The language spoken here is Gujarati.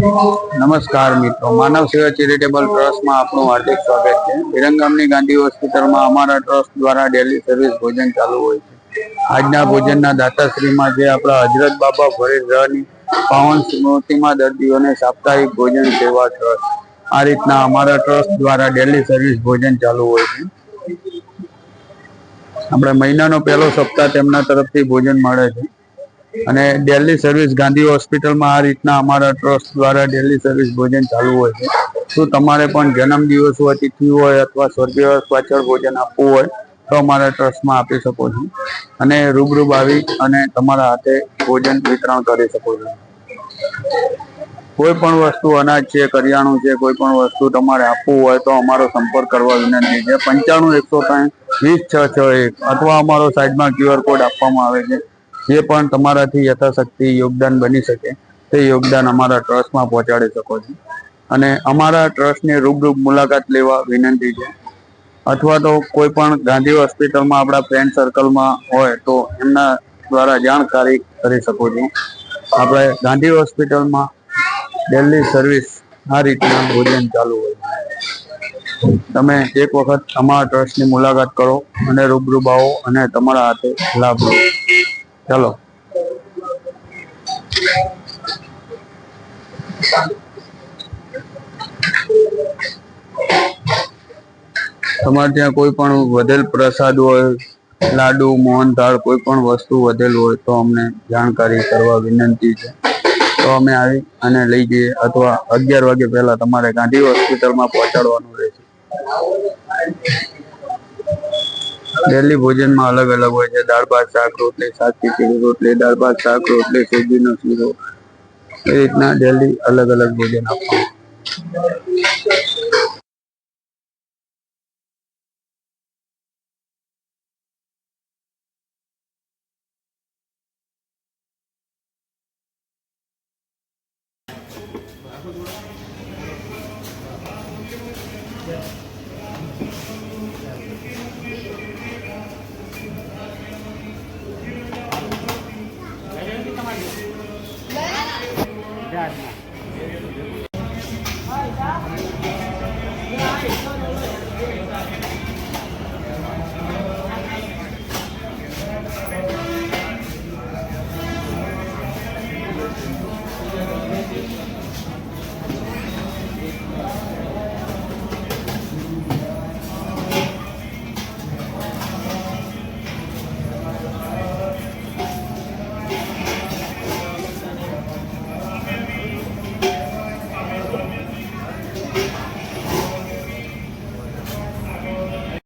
નમસ્કાર મિત્રો. માનવ સેવા ચેરિટેબલ ટ્રસ્ટમાં આપનું હાર્દિક સ્વાગત છે. વિરંગામની ગાંધી હોસ્પિટલમાં અમારા ટ્રસ્ટ દ્વારા ડેલી સર્વિસ ભોજન ચાલુ હોય છે. આજના ભોજનના દાતાશ્રીમાં જે આપણા હજરત બાબા ફરીદ રહની પાવન સ્મૃતિમાં દર્દીઓને સાપ્તાહિક ભોજન સેવા ટ્રસ્ટ. આ રીતના અમારા ટ્રસ્ટ દ્વારા ડેલી સર્વિસ ભોજન ચાલુ હોય છે. આપણે મહિનાનો પહેલો સપ્તાહ તેમના તરફથી ભોજન મળે છે. અને ડેલી સર્વિસ ગાંધી હોસ્પિટલમાં આ રીતના અમારા ટ્રસ્ટ દ્વારા ડેલી સર્વિસ ભોજન ચાલુ હોય છે. શું તમારે પણ જન્મદિવસ હોય, તિથિ હોય અથવા સ્વર્ગીય પાછળ ભોજન આપવું હોય, તો અમારા ટ્રસ્ટમાં આપી શકો છો. અને રૂબરૂ આવી અને તમારા હાથે ભોજન વિતરણ કરી શકો છો. કોઈ પણ વસ્તુ અનાજ છે, કરિયાણું છે, કોઈ પણ વસ્તુ તમારે આપવું હોય, તો અમારો સંપર્ક કરવા વિનંતી છે. પંચાણું, એકસો ત્રણ વીસ, છ છ, એક, અથવા અમારો સાઈડમાં ક્યુઆર કોડ આપવામાં આવે છે. જે પણ તમારાથી યથાશક્તિ યોગદાન બની શકે, તે યોગદાન અમારા ટ્રસ્ટમાં પહોંચાડી શકો છો. અને અમારા ટ્રસ્ટની રૂબરૂ મુલાકાત લેવા વિનંતી છે. અથવા તો કોઈ પણ ગાંધી હોસ્પિટલમાં આપણા ફ્રેન્ડ સર્કલમાં હોય, તો એમના દ્વારા જાણકારી કરી શકો છો. આપણે ગાંધી હોસ્પિટલમાં ડેલી સર્વિસ આ રીતના ભોજન ચાલુ હોય તમે એક વખત અમારા ટ્રસ્ટની મુલાકાત કરો અને રૂબરૂ આવો અને તમારા હાથે લાભ લો. ચલો. તમારે ત્યાં કોઈ પણ વધેલ પ્રસાદ હોય, લાડુ મોહનથાળ કોઈ પણ વસ્તુ વધેલ હોય તો અમને જાણકારી કરવા વિનંતી છે. તો અમે આવી અને લઈ જઈએ અથવા અગિયાર વાગે પહેલા તમારે ગાંધી હોસ્પિટલમાં પહોંચાડવાનું રહેશે. ડેલી ભોજનમાં અલગ અલગ હોય છે. દાળ, ભાત, શાક, રોટલી, શાક, ખીચડી, રોટલી, દાળ, ભાત, શાક, રોટલી સૂજીનો શીરો. એ રીતના ડેલી અલગ અલગ ભોજન આપવાનું பாருங்கள்